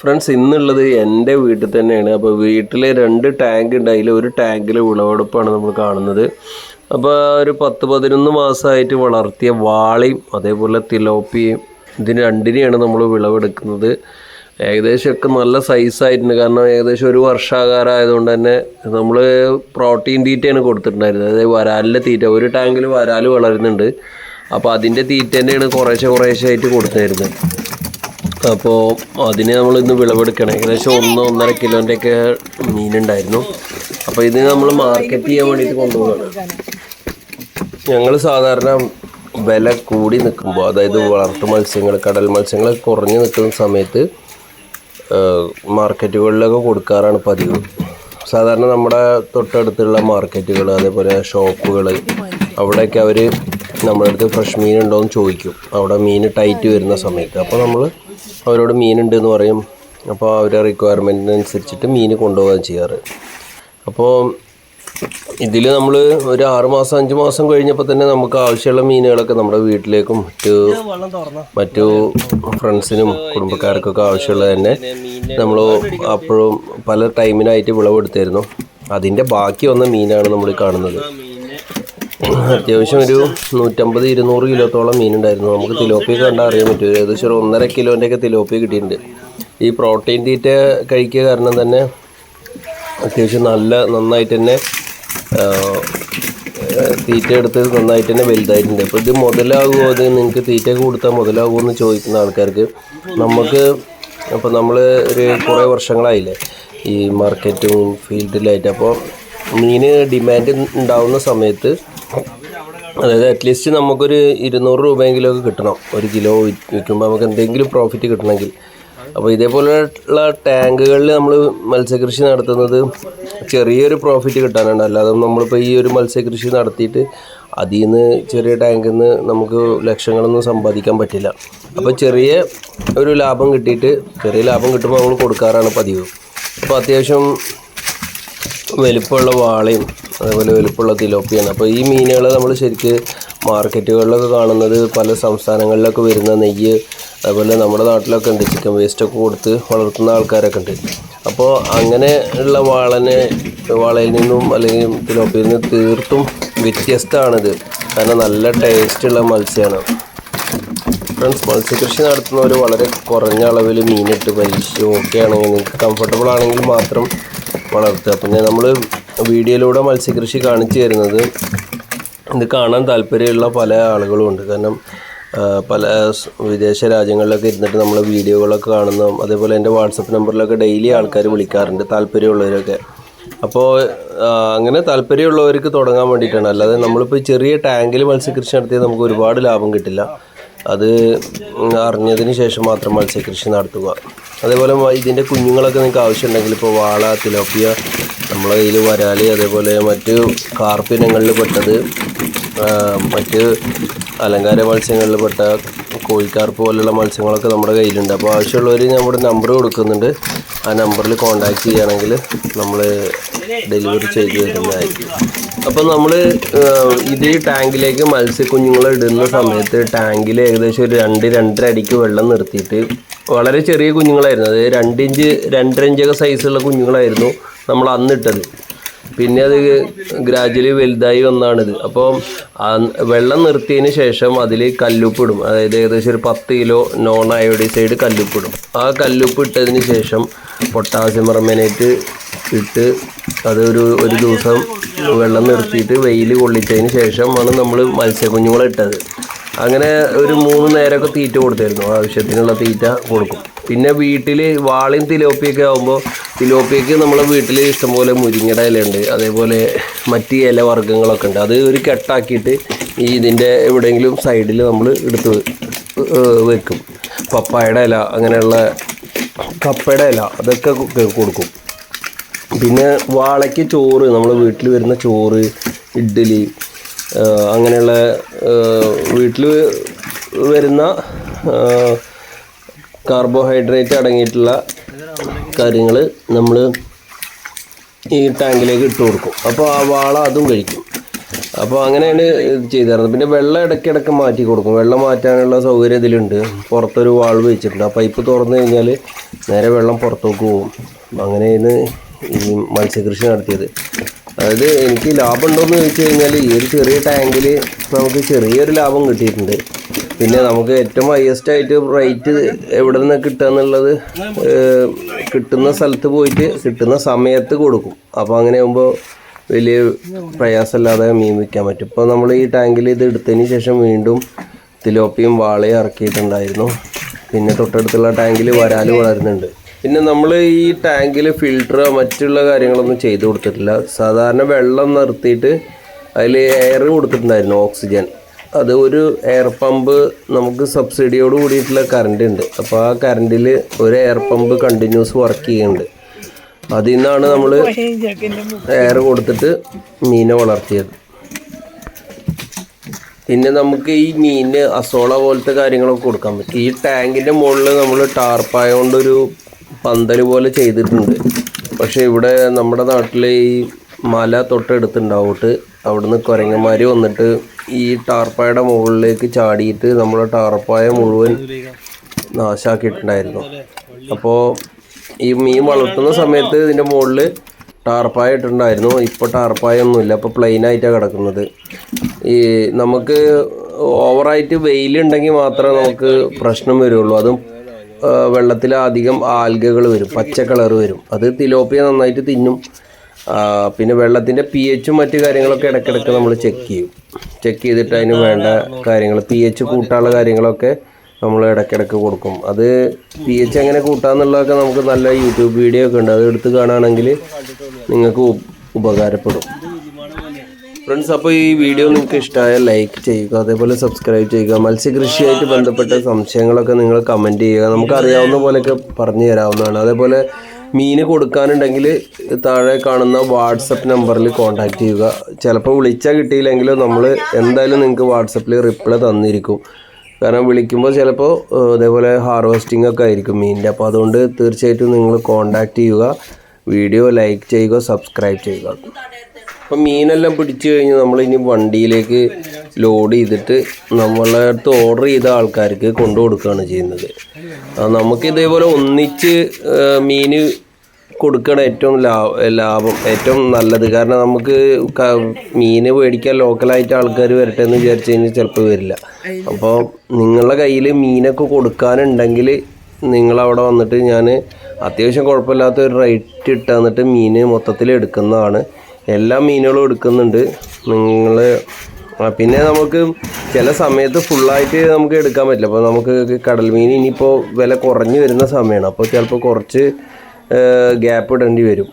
Friends ഇന്നുള്ളത് എന്റെ വീട്ടിൽ തന്നെയാണ്. അപ്പോൾ വീട്ടിൽ രണ്ട് ടാങ്ക് ഉണ്ട്. അതിൽ ഒരു ടാങ്കിൽ വിളവെടുപ്പാണ് നമ്മൾ കാണുന്നത്. അപ്പോൾ ഒരു പത്ത് പതിനൊന്ന് മാസമായിട്ട് വളർത്തിയ വാളയും അതേപോലെ തിലോപ്പിയും ഇതിന് രണ്ടിനെയാണ് നമ്മൾ വിളവെടുക്കുന്നത്. ഏകദേശമൊക്കെ നല്ല സൈസായിട്ടുണ്ട് കാരണം ഏകദേശം ഒരു വർഷാകാരമായതുകൊണ്ട് തന്നെ നമ്മൾ പ്രോട്ടീൻ തീറ്റയാണ് കൊടുത്തിട്ടുണ്ടായിരുന്നത്. അതായത് വരാലിന്റെ തീറ്റ. ഒരു ടാങ്കിൽ വരാൽ വളരുന്നുണ്ട്. അപ്പോൾ അതിന്റെ തീറ്റ തന്നെയാണ് കുറേശ്ശെ കുറേശ്ശെ ആയിട്ട് കൊടുത്തിരുന്നത്. അപ്പോൾ അതിന് നമ്മൾ ഇന്ന് വിളവെടുക്കണം. ഏകദേശം ഒന്ന് ഒന്നര കിലോന്റെ ഒക്കെ മീനുണ്ടായിരുന്നു. അപ്പോൾ ഇത് നമ്മൾ മാർക്കറ്റ് ചെയ്യാൻ വേണ്ടിയിട്ട് കൊണ്ടുപോകണം ഞങ്ങൾ സാധാരണ വില കൂടി നിൽക്കുമ്പോൾ അതായത് വളർത്തു മത്സ്യങ്ങൾ കടൽ മത്സ്യങ്ങൾ കുറഞ്ഞു നിൽക്കുന്ന സമയത്ത് മാർക്കറ്റുകളിലൊക്കെ കൊടുക്കാറാണ് പതിവ്. സാധാരണ നമ്മുടെ തൊട്ടടുത്തുള്ള മാർക്കറ്റുകൾ അതേപോലെ ഷോപ്പുകൾ അവിടെയൊക്കെ അവർ നമ്മുടെ അടുത്ത് ഫ്രഷ് മീൻ എന്ന് ചോദിക്കും. അവിടെ മീൻ ടൈറ്റ് വരുന്ന സമയത്ത്. അപ്പോൾ നമ്മൾ അവരോട് മീനുണ്ട് എന്ന് പറയും. അപ്പോൾ അവരുടെ റിക്വയർമെന്റിനനുസരിച്ചിട്ട് മീൻ കൊണ്ടുപോകാൻ ചെയ്യാറ്. അപ്പോൾ ഇതിൽ നമ്മൾ ഒരു ആറ് മാസം അഞ്ച് മാസം കഴിഞ്ഞപ്പോൾ തന്നെ നമുക്ക് ആവശ്യമുള്ള മീനുകളൊക്കെ നമ്മുടെ വീട്ടിലേക്കും മറ്റു മറ്റു ഫ്രണ്ട്സിനും കുടുംബക്കാർക്കൊക്കെ ആവശ്യമുള്ളത് തന്നെ നമ്മൾ അപ്പോഴും പല ടൈമിനായിട്ട് വിളവെടുത്തായിരുന്നു. അതിന്റെ ബാക്കി വന്ന മീനാണ് നമ്മൾ കാണുന്നത്. അത്യാവശ്യം ഒരു നൂറ്റമ്പത് ഇരുന്നൂറ് കിലോത്തോളം മീനുണ്ടായിരുന്നു. നമുക്ക് തിലോപ്പി കണ്ടാൽ അറിയാൻ പറ്റും. ഏകദേശം ഒരു ഒന്നര കിലോന്റെയൊക്കെ തിലോപ്പി കിട്ടിയിട്ടുണ്ട്. ഈ പ്രോട്ടീൻ തീറ്റ കഴിക്കുക കാരണം തന്നെ അത്യാവശ്യം നല്ല നന്നായിട്ട് തന്നെ തീറ്റ എടുത്ത് നന്നായിട്ട് തന്നെ വലുതായിട്ടുണ്ട്. അപ്പോൾ ഇത് മുതലാകുമോ? അത് നിങ്ങൾക്ക് തീറ്റ കൊടുത്താൽ മുതലാകുമോ എന്ന് ചോദിക്കുന്ന ആൾക്കാർക്ക് നമുക്ക് അപ്പോൾ നമ്മൾ ഒരു കുറേ വർഷങ്ങളായില്ലേ ഈ മാർക്കറ്റും ഫീൽഡിലായിട്ട് അപ്പോൾ മീന് ഡിമാൻഡ് ഉണ്ടാവുന്ന സമയത്ത് അതായത് അറ്റ്ലീസ്റ്റ് നമുക്കൊരു ഇരുന്നൂറ് രൂപയെങ്കിലും ഒക്കെ കിട്ടണം. ഒരു കിലോ വിൽക്കുമ്പോൾ നമുക്ക് എന്തെങ്കിലും പ്രോഫിറ്റ് കിട്ടണമെങ്കിൽ. അപ്പോൾ ഇതേപോലെയുള്ള ടാങ്കുകളിൽ നമ്മൾ മത്സ്യകൃഷി നടത്തുന്നത് ചെറിയൊരു പ്രോഫിറ്റ് കിട്ടാനാണ് അല്ലാതെ നമ്മളിപ്പോൾ ഈ ഒരു മത്സ്യകൃഷി നടത്തിയിട്ട് അതിൽ നിന്ന് ചെറിയ ടാങ്കിൽ നിന്ന് നമുക്ക് ലക്ഷങ്ങളൊന്നും സമ്പാദിക്കാൻ പറ്റില്ല. അപ്പോൾ ചെറിയ ഒരു ലാഭം കിട്ടിയിട്ട് ചെറിയ ലാഭം കിട്ടുമ്പോൾ നമ്മൾ കൊടുക്കാറാണ് പതിവ്. അപ്പോൾ അത്യാവശ്യം വലിപ്പമുള്ള വാളയും അതേപോലെ വലിപ്പമുള്ള തിലോപ്പിയാണ്. അപ്പോൾ ഈ മീനുകൾ നമ്മൾ ശരിക്ക് മാർക്കറ്റുകളിലൊക്കെ കാണുന്നത് പല സംസ്ഥാനങ്ങളിലൊക്കെ വരുന്ന നെയ്യ് അതുപോലെ നമ്മുടെ നാട്ടിലൊക്കെ ഉണ്ട് ചിക്കൻ വേസ്റ്റൊക്കെ കൊടുത്ത് വളർത്തുന്ന ആൾക്കാരൊക്കെ ഉണ്ട്. അപ്പോൾ അങ്ങനെ ഉള്ള വാളനെ വാളയിൽ നിന്നും അല്ലെങ്കിൽ തിലോപ്പിയിൽ നിന്നും തീർത്തും വ്യത്യസ്തമാണിത്. കാരണം നല്ല ടേസ്റ്റുള്ള മത്സ്യമാണ് ഫ്രണ്ട്സ് മത്സ്യകൃഷി നടത്തുന്നവർ വളരെ കുറഞ്ഞ അളവിൽ മീനിട്ട് പരീക്ഷിച്ച് ഓക്കെ ആണെങ്കിൽ നിങ്ങൾക്ക് കംഫർട്ടബിൾ ആണെങ്കിൽ മാത്രം വളർത്തുക. പിന്നെ നമ്മൾ വീഡിയോയിലൂടെ മത്സ്യകൃഷി കാണിച്ചു തരുന്നത് ഇത് കാണാൻ താല്പര്യമുള്ള പല ആളുകളും ഉണ്ട്. കാരണം പല വിദേശ രാജ്യങ്ങളിലൊക്കെ ഇരുന്നിട്ട് നമ്മൾ വീഡിയോകളൊക്കെ കാണുന്ന അതേപോലെ എന്റെ വാട്സപ്പ് നമ്പറിലൊക്കെ ഡെയിലി ആൾക്കാർ വിളിക്കാറുണ്ട് താല്പര്യമുള്ളവരൊക്കെ. അപ്പോൾ അങ്ങനെ താല്പര്യമുള്ളവർക്ക് തുടങ്ങാൻ വേണ്ടിയിട്ടാണ്. അല്ലാതെ നമ്മളിപ്പോൾ ചെറിയ ടാങ്കിൽ മത്സ്യകൃഷി നടത്തിയാൽ നമുക്ക് ഒരുപാട് ലാഭം കിട്ടില്ല. അത് അറിഞ്ഞതിന് ശേഷം മാത്രം മത്സ്യകൃഷി നടത്തുക. അതേപോലെ ഇതിന്റെ കുഞ്ഞുങ്ങളൊക്കെ നിങ്ങൾക്ക് ആവശ്യമുണ്ടെങ്കിൽ ഇപ്പോൾ വാള തിലോപ്പിയ നമ്മളെ കയ്യിൽ വരാൽ അതേപോലെ മറ്റ് കാർപ്പിനങ്ങളിൽ പെട്ടത് മറ്റ് അലങ്കാര മത്സ്യങ്ങളിൽ പെട്ട കോഴിക്കാർപ്പ് പോലുള്ള മത്സ്യങ്ങളൊക്കെ നമ്മുടെ കയ്യിലുണ്ട്. അപ്പോൾ ആവശ്യമുള്ളവർ ഞാൻ ഇവിടെ നമ്പർ കൊടുക്കുന്നുണ്ട്. ആ നമ്പറിൽ കോൺടാക്ട് ചെയ്യുകയാണെങ്കിൽ നമ്മൾ ഡെലിവറി ചെയ്ത് തരുന്നതായിരിക്കും. അപ്പോൾ നമ്മൾ ഇത് ടാങ്കിലേക്ക് മത്സ്യക്കുഞ്ഞുങ്ങളെ ഇടുന്ന സമയത്ത് ടാങ്കിൽ ഏകദേശം ഒരു രണ്ട് രണ്ടര അടിക്ക് വെള്ളം നിർത്തിയിട്ട് വളരെ ചെറിയ കുഞ്ഞുങ്ങളായിരുന്നു. അത് രണ്ടിഞ്ച് രണ്ടര ഇഞ്ചൊക്കെ സൈസുള്ള കുഞ്ഞുങ്ങളായിരുന്നു നമ്മൾ അന്നിട്ടത് പിന്നെ അത് ഗ്രാജുവലി വലുതായി വന്നാണിത്. അപ്പോൾ വെള്ളം നിർത്തിയതിന് ശേഷം അതിൽ കല്ലുപ്പിടും. അതായത് ഏകദേശം ഒരു പത്ത് കിലോ നോൺ അയോഡൈസൈഡ് കല്ലുപ്പിടും. ആ കല്ലുപ്പിട്ടതിന് ശേഷം പൊട്ടാസ്യം പെർമനേറ്റ് ഇട്ട് അതൊരു ഒരു ദിവസം വെള്ളം നിർത്തിയിട്ട് വെയിൽ കൊള്ളിച്ചതിന് ശേഷമാണ് നമ്മൾ മത്സ്യക്കുഞ്ഞുങ്ങളെ ഇട്ടത്. അങ്ങനെ ഒരു മൂന്ന് നേരമൊക്കെ തീറ്റ കൊടുത്തായിരുന്നു ആവശ്യത്തിനുള്ള തീറ്റ കൊടുക്കും. പിന്നെ വീട്ടിൽ വാളയും തിലോപ്പിയൊക്കെ ആകുമ്പോൾ തിലോപ്പിയക്ക് നമ്മളെ വീട്ടിൽ ഇഷ്ടംപോലെ മുരിങ്ങയുടെ ഇലയുണ്ട്. അതേപോലെ മറ്റ് ഇല വർഗങ്ങളൊക്കെ ഉണ്ട്. അത് ഒരു കെട്ടാക്കിയിട്ട് ഈ ഇതിന്റെ എവിടെയെങ്കിലും സൈഡിൽ നമ്മൾ എടുത്ത് വെക്കും. പപ്പായുടെ ഇല അങ്ങനെയുള്ള കപ്പയുടെ ഇല അതൊക്കെ കൊടുക്കും. പിന്നെ വാളയ്ക്ക് ചോറ് നമ്മൾ വീട്ടിൽ വരുന്ന ചോറ് ഇഡ്ഡലി അങ്ങനെയുള്ള വീട്ടിൽ വരുന്ന കാർബോഹൈഡ്രേറ്റ് അടങ്ങിയിട്ടുള്ള കാര്യങ്ങൾ നമ്മൾ ഈ ടാങ്കിലേക്ക് ഇട്ട് കൊടുക്കും. അപ്പോൾ ആ വാള അതും കഴിക്കും. അപ്പോൾ അങ്ങനെയാണ് ഇത് ചെയ്തിരുന്നത് പിന്നെ വെള്ളം ഇടയ്ക്കിടയ്ക്ക് മാറ്റി കൊടുക്കും. വെള്ളം മാറ്റാനുള്ള സൗകര്യം ഇതിലുണ്ട്. പുറത്തൊരു വാൾവ് വെച്ചിട്ടുണ്ട്. ആ പൈപ്പ് തുറന്നു കഴിഞ്ഞാൽ നേരെ വെള്ളം പുറത്തേക്ക് പോകും. അങ്ങനെയാണ് ഈ മത്സ്യകൃഷി നടത്തിയത്. അതായത് എനിക്ക് ലാഭം ഉണ്ടോയെന്ന് ചോദിച്ചു കഴിഞ്ഞാൽ ഈ ഒരു ചെറിയ ടാങ്കിൽ നമുക്ക് ചെറിയൊരു ലാഭം കിട്ടിയിട്ടുണ്ട്. പിന്നെ നമുക്ക് ഏറ്റവും ഹയസ്റ്റ് ആയിട്ട് റേറ്റ് എവിടെ നിന്ന് കിട്ടുക എന്നുള്ളത് കിട്ടുന്ന സ്ഥലത്ത് പോയിട്ട് കിട്ടുന്ന സമയത്ത് കൊടുക്കും. അപ്പോൾ അങ്ങനെ ആകുമ്പോൾ വലിയ പ്രയാസമില്ലാതെ മീൻ വിൽക്കാൻ പറ്റും. ഇപ്പോൾ നമ്മൾ ഈ ടാങ്കിൽ ഇത് എടുത്തതിന് ശേഷം വീണ്ടും തിലോപ്പിയും വാളയും ഇറക്കിയിട്ടുണ്ടായിരുന്നു. പിന്നെ തൊട്ടടുത്തുള്ള ടാങ്കിൽ വരാൽ വളരുന്നുണ്ട്. പിന്നെ നമ്മൾ ഈ ടാങ്കിൽ ഫിൽറ്റർ മറ്റുള്ള കാര്യങ്ങളൊന്നും ചെയ്തു കൊടുത്തിട്ടില്ല. സാധാരണ വെള്ളം നിർത്തിയിട്ട് അതിൽ എയർ കൊടുത്തിട്ടുണ്ടായിരുന്നു ഓക്സിജൻ അത് ഒരു എയർ പമ്പ് നമുക്ക് സബ്സിഡിയോട് കൂടിയിട്ടുള്ള കറണ്ട് ഉണ്ട്. അപ്പോൾ ആ കറണ്ടിൽ ഒരു എയർ പമ്പ് കണ്ടിന്യൂസ് വർക്ക് ചെയ്യുന്നുണ്ട് അതിൽ നിന്നാണ് നമ്മൾ എയർ കൊടുത്തിട്ട് മീനെ വളർത്തിയത്. പിന്നെ നമുക്ക് ഈ മീനിന് അസോള പോലത്തെ കാര്യങ്ങളൊക്കെ കൊടുക്കാൻ പറ്റും. ഈ ടാങ്കിന്റെ മുകളിൽ നമ്മൾ ടാർപ്പായ കൊണ്ടൊരു പന്തൽ പോലെ ചെയ്തിട്ടുണ്ട്. പക്ഷേ ഇവിടെ നമ്മുടെ നാട്ടിൽ ഈ മല തൊട്ടടുത്തുണ്ടാവോട്ട് അവിടുന്ന് കുരങ്ങന്മാർ വന്നിട്ട് ഈ ടാർപ്പായുടെ മുകളിലേക്ക് ചാടിയിട്ട് നമ്മുടെ ടാർപ്പായ മുഴുവൻ നാശാക്കിയിട്ടുണ്ടായിരുന്നു. അപ്പോൾ ഈ മീൻ വളർത്തുന്ന സമയത്ത് ഇതിന്റെ മുകളിൽ ടാർപ്പായ ഇട്ടിട്ടുണ്ടായിരുന്നു. ഇപ്പോൾ ടാർപ്പായ ഒന്നുമില്ല അപ്പോൾ പ്ലെയിൻ ആയിട്ടാണ് കിടക്കുന്നത്. ഈ നമുക്ക് ഓവറായിട്ട് വെയിലുണ്ടെങ്കിൽ മാത്രമേ നമുക്ക് പ്രശ്നം വരുള്ളൂ. അതും വെള്ളത്തിൽ അധികം ആൽഗകൾ വരും. പച്ച കളർ വരും. അത് തിലോപ്പിയ നന്നായിട്ട് തിന്നും. പിന്നെ വെള്ളത്തിന്റെ പി എച്ചും മറ്റു കാര്യങ്ങളൊക്കെ ഇടയ്ക്കിടയ്ക്ക് നമ്മൾ ചെക്ക് ചെയ്യും. ചെക്ക് ചെയ്തിട്ട് അതിന് വേണ്ട കാര്യങ്ങൾ പി എച്ച് കൂട്ടാനുള്ള കാര്യങ്ങളൊക്കെ നമ്മൾ ഇടയ്ക്കിടയ്ക്ക് കൊടുക്കും. അത് പി എച്ച് എങ്ങനെ കൂട്ടാന്നുള്ളതൊക്കെ നമുക്ക് നല്ല യൂട്യൂബ് വീഡിയോ ഒക്കെ ഉണ്ട്. അത് എടുത്ത് കാണുകയാണെങ്കിൽ നിങ്ങൾക്ക് ഉപകാരപ്പെടും. ഫ്രണ്ട്സ് അപ്പോൾ ഈ വീഡിയോ നിങ്ങൾക്ക് ഇഷ്ടമായാൽ ലൈക്ക് ചെയ്യുക അതേപോലെ സബ്സ്ക്രൈബ് ചെയ്യുക മത്സ്യകൃഷിയായിട്ട് ബന്ധപ്പെട്ട സംശയങ്ങളൊക്കെ നിങ്ങൾ കമന്റ് ചെയ്യുക. നമുക്ക് അറിയാവുന്ന പോലെയൊക്കെ പറഞ്ഞു തരാവുന്നതാണ് അതേപോലെ മീൻ കൊടുക്കാനുണ്ടെങ്കിൽ താഴെ കാണുന്ന വാട്സപ്പ് നമ്പറിൽ കോൺടാക്റ്റ് ചെയ്യുക. ചിലപ്പോൾ വിളിച്ചാൽ കിട്ടിയില്ലെങ്കിലും നമ്മൾ എന്തായാലും നിങ്ങൾക്ക് വാട്സപ്പിൽ റിപ്ലൈ തന്നിരിക്കും. കാരണം വിളിക്കുമ്പോൾ ചിലപ്പോൾ ഇതേപോലെ ഹാർവെസ്റ്റിംഗ് ഒക്കെ ആയിരിക്കും മീനിന്റെ അപ്പോൾ അതുകൊണ്ട് തീർച്ചയായിട്ടും നിങ്ങൾ കോൺടാക്റ്റ് ചെയ്യുക. വീഡിയോ ലൈക്ക് ചെയ്യുക സബ്സ്ക്രൈബ് ചെയ്യുക. അപ്പം മീനെല്ലാം പിടിച്ചു കഴിഞ്ഞ് നമ്മളിനി വണ്ടിയിലേക്ക് ലോഡ് ചെയ്തിട്ട് നമ്മളെ അടുത്ത് ഓർഡർ ചെയ്ത ആൾക്കാർക്ക് കൊണ്ടു കൊടുക്കുകയാണ് ചെയ്യുന്നത്. നമുക്ക് ഇതേപോലെ ഒന്നിച്ച് മീൻ കൊടുക്കണം ഏറ്റവും ലാഭ ഏറ്റവും നല്ലത്. കാരണം നമുക്ക് മീൻ മേടിക്കാൻ ലോക്കലായിട്ട് ആൾക്കാർ വരട്ടെ എന്ന് വിചാരിച്ചു കഴിഞ്ഞാൽ ചിലപ്പോൾ വരില്ല. അപ്പോൾ നിങ്ങളുടെ കയ്യിൽ മീനൊക്കെ കൊടുക്കാനുണ്ടെങ്കിൽ നിങ്ങളവിടെ വന്നിട്ട് ഞാൻ അത്യാവശ്യം കുഴപ്പമില്ലാത്ത ഒരു റേറ്റ് ഇട്ട് തന്നിട്ട് മീൻ മൊത്തത്തിൽ എടുക്കുന്നതാണ്. എല്ലാ മീനുകളും എടുക്കുന്നുണ്ട്. നിങ്ങൾ പിന്നെ നമുക്ക് ചില സമയത്ത് ഫുള്ളായിട്ട് നമുക്ക് എടുക്കാൻ പറ്റില്ല. അപ്പോൾ നമുക്ക് കടൽ മീൻ ഇനിയിപ്പോൾ വില കുറഞ്ഞു വരുന്ന സമയമാണ് അപ്പോൾ ചിലപ്പോൾ കുറച്ച് ഗ്യാപ്പ് ഇടേണ്ടി വരും.